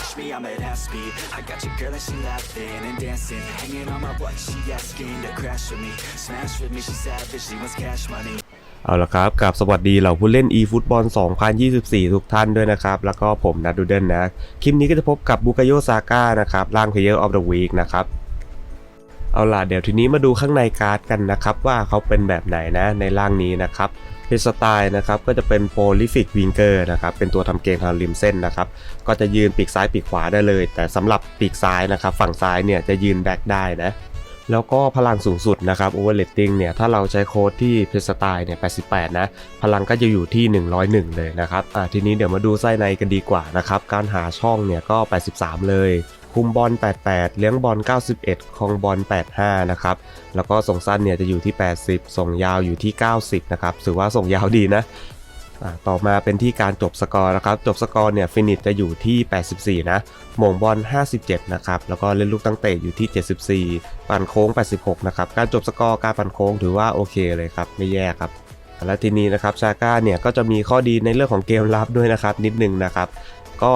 match me, I'm at half speed. I got your girl and she laughing and dancing. Hanging on my butt, she asking to crash with me. Smash with me, she savage, she wants cash money. เอาละครับกับสวัสดีเหล่าผู้เล่น eFootball 2024 ทุกท่านด้วยนะครับ แล้วก็ผมนัดดูเดนนะ คลิปนี้ก็จะพบกับบุกโยซาก้านะครับร่าง Player of the Week นะครับ เอาล่ะเดี๋ยวทีนี้มาดูข้างในการ์ดกันนะครับ ว่าเขาเป็นแบบไหนนะในร่างนี้นะครับเพสไตล์นะครับก็จะเป็น Prolific Winger นะครับเป็นตัวทำเกมทางริมเส้นนะครับก็จะยืนปีกซ้ายปีกขวาได้เลย แต่สำหรับปีกซ้ายนะครับฝั่งซ้ายเนี่ยจะยืนแบ็กได้นะแล้วก็พลังสูงสุดนะครับ Overrating เนี่ยถ้าเราใช้โค้ดที่เพสไตล์เนี่ย88 นะ พลังก็จะอยู่ที่ 101 เลยนะครับอ่าทีนี้เดี๋ยวมาดูไส้ในกันดีกว่านะครับการหาช่องเนี่ยก็ 83 เลย คุมบอล 88 เลี้ยงบอล 91 คองบอล 85 นะครับ แล้วก็ส่งสั้นเนี่ยจะอยู่ที่ 80 ส่งยาวอยู่ที่ 90 นะครับ ถือว่าส่งยาวดีนะอ่าต่อมาเป็นที่การจบสกอร์นะครับ จบสกอร์เนี่ยฟินิชจะอยู่ที่ 84 นะหม่งบอล 57 นะครับ แล้วก็เล่นลูกตั้งเตะอยู่ที่ 74 ปั่นโค้ง 86 นะครับ การจบสกอร์การปั่นโค้งถือว่าโอเคเลยครับ ไม่แย่ครับและทีนี้นะครับชาก้าเนี่ยก็จะมีข้อดีในเรื่องของเกมรับด้วยนะครับนิดนึงนะครับ ก็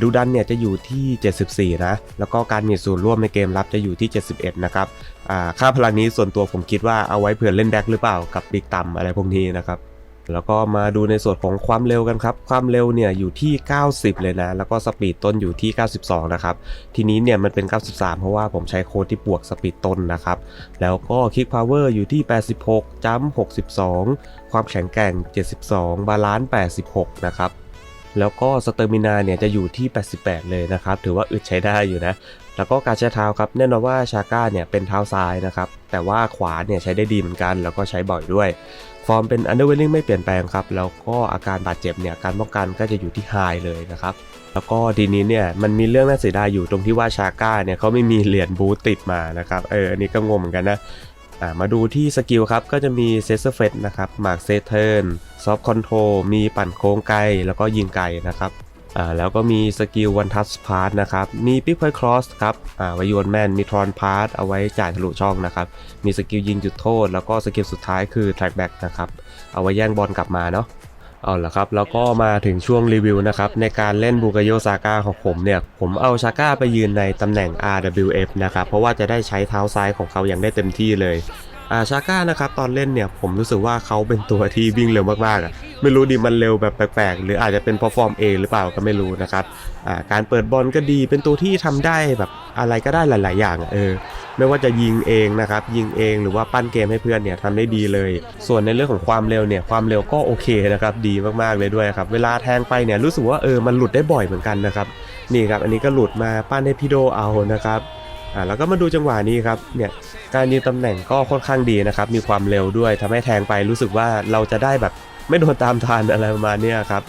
ดูดันเนี่ยจะอยู่ที่ 74 นะ แล้วก็การมีส่วนร่วมในเกมรับจะอยู่ที่ 71 นะครับค่าพลังนี้ส่วนตัวผมคิดว่าเอาไว้เผื่อเล่นแบ็คหรือเปล่ากับปีกต่ำอะไรพวกนี้นะครับแล้วก็มาดูในส่วนของความเร็วกันครับ ความเร็วเนี่ยอยู่ที่ 90 เลยนะ แล้วก็สปีดต้นอยู่ที่ 92 นะครับ ทีนี้เนี่ยมันเป็น 93 เพราะว่าผมใช้โค้ดที่บวกสปีดต้นนะครับ แล้วก็คิกพาวเวอร์อยู่ที่ 86 จัมป์62 ความแข็งแกร่ง 72 บาลานซ์ 86 นะครับ แล้วก็สเตอร์มินาเนี่ยจะอยู่ที่ 88 เลยนะครับ ถือว่าอึดใช้ได้อยู่นะ แล้วก็การใช้เท้าครับแน่นอนว่าชาก้าเนี่ยเป็นเท้าซ้ายนะครับ แต่ว่าขวาเนี่ยใช้ได้ดีเหมือนกัน แล้วก็ใช้บ่อยด้วย ฟอร์มเป็น underwhelming ไม่เปลี่ยนแปลงครับ แล้วก็อาการบาดเจ็บเนี่ยการป้องกันก็จะอยู่ที่ไฮเลยนะครับแล้วก็ทีนี้เนี่ยมันมีเรื่องน่าเสียดายอยู่ตรงที่ว่าชาก้าเนี่ยเขาไม่มีเหรียญบูทติดมานะครับเอออันนี้ก็งงเหมือนกันนะ อ่ามาดูที่สกิลครับก็จะมีเซสเซอร์เฟตนะครับหมากเซเทิร์นซอฟคอนโทรมีปั่นโค้งไกลแล้วก็ยิงไกลนะครับอ่าแล้วก็มีสกิลวันทัสพาร์ตนะครับมีปิกไฟครอสครับอ่าไว้โยนแมนมีทรอนพาร์ตเอาไว้จ่ายทะลุช่องนะครับมีสกิลยิงจุดโทษ แล้วก็สกิลสุดท้ายคือแทร็กแบ็กนะครับเอาไว้แย่งบอลกลับมาเนาะ เอาละครับ แล้วก็มาถึงช่วงรีวิวนะครับ ในการเล่นบูกโยซาก้าของผมเนี่ย ผมเอาชาก้าไปยืนในตำแหน่ง RWF นะครับ เพราะว่าจะได้ใช้เท้าซ้ายของเขาอย่างได้เต็มที่เลย อ่าชาก้านะครับตอนเล่นเนี่ยผมรู้สึกว่าเขาเป็นตัวที่วิ่งเร็วมากๆอะไม่รู้ดิมันเร็วแบบแปลกๆ หรืออาจจะเป็นพราะฟอร์มเองหรือเปล่าก็ไม่รู้นะครับอ่าการเปิดบอลก็ดีเป็นตัวที่ทำได้แบบอะไรก็ได้หลาย ๆ อย่างอะเออไม่ว่าจะยิงเองนะครับยิงเองหรือว่าปั้นเกมให้เพื่อนเนี่ยทำได้ดีเลย ส่วนในเรื่องของความเร็วเนี่ยความเร็วก็โอเคนะครับดีมากๆเลยด้วยครับเวลาแทงไปเนี่ยรู้สึกว่าเออมันหลุดได้บ่อยเหมือนกันนะครับนี่ครับอันนี้ก็หลุดมาปั้นให้พี่โดเอานะครับ อ่าแล้วก็มาดูจังหวะนี้ครับเนี่ยการยืนตำแหน่งก็ค่อนข้างดีนะครับ มีความเร็วด้วยทำให้แทงไปรู้สึกว่าเราจะได้แบบไม่โดนตามทันอะไรประมาณเนี้ยครับ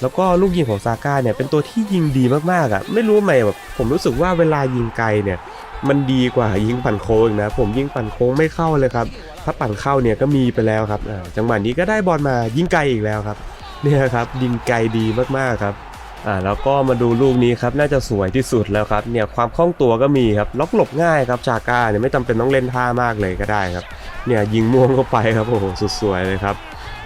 แล้วก็ลูกยิงของซาก้าเนี่ยเป็นตัวที่ยิงดีมากๆอะไม่รู้ทำไมแบบผมรู้สึกว่าเวลายิงไกลเนี่ยมันดีกว่ายิงปั่นโค้งนะ ผมยิงปั่นโค้งไม่เข้าเลยครับ ถ้าปั่นเข้าเนี่ยก็มีไปแล้วครับอ่าจังหวะนี้ก็ได้บอลมายิงไกลอีกแล้วครับเนี่ยครับยิงไกลดีมากๆครับ อ่าแล้วก็มาดูลูกนี้ครับน่าจะสวยที่สุดแล้วครับเนี่ยความคล่องตัวก็มีครับล็อกหลบง่ายครับชาก้าเนี่ยไม่จำเป็นต้องเล่นท่ามากเลยก็ได้ครับเนี่ยยิงม่วงเข้าไปครับโอ้โหสุดสวยเลยครับ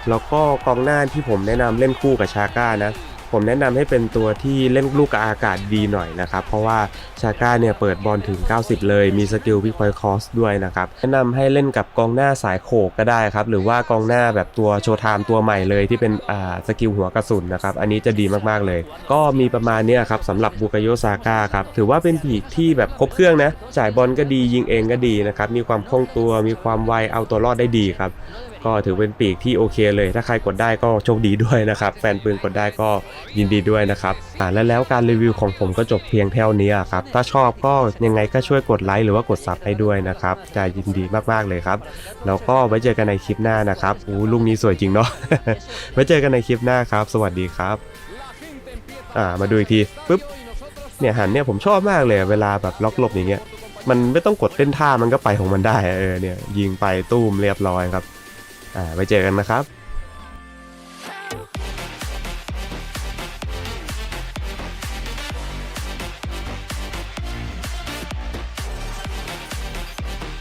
แล้วก็กองหน้าที่ผมแนะนำเล่นคู่กับชาก้านะ ผมแนะนำให้เป็นตัวที่เล่นลูกกับอากาศดีหน่อยนะครับ เพราะว่าชาก้าเนี่ยเปิดบอลถึง 90 เลย มีสกิลพิกพอยคอสด้วยนะครับ แนะนำให้เล่นกับกองหน้าสายโขกก็ได้ครับ หรือว่ากองหน้าแบบตัวโชว์ไทม์ตัวใหม่เลยที่เป็นอ่าสกิลหัวกระสุนนะครับ อันนี้จะดีมากๆเลย ก็มีประมาณนี้ครับสำหรับบุกโยซาก้าครับถือว่าเป็นปีกที่แบบครบเครื่องนะจ่ายบอลก็ดียิงเองก็ดีนะครับมีความคล่องตัวมีความไวเอาตัวรอดได้ดีครับก็ถือเป็นปีกที่โอเคเลย ถ้าใครกดได้ก็โชคดีด้วยนะครับ แฟนปืนกดได้ก็ยินดีด้วยนะครับอ่าและแล้วการรีวิวของผมก็จบเพียงเท่านี้ครับ ถ้าชอบก็ยังไงก็ช่วยกดไลค์หรือว่ากดซับให้ด้วยนะครับ จะยินดีมากๆเลยครับ แล้วก็ไว้เจอกันในคลิปหน้านะครับอู้ลูกนี้สวยจริงเนาะ ไว้เจอกันในคลิปหน้าครับ สวัสดีครับ อ่า มาดูอีกทีปุ๊บ เนี่ยหันเนี่ยผมชอบมากเลยเวลาแบบล็อกหลบอย่างเงี้ย มันไม่ต้องกดเล่นท่ามันก็ไปของมันได้ เออเนี่ยยิงไปตู้มเรียบร้อยครับ อ่าไว้เจอกันนะครับ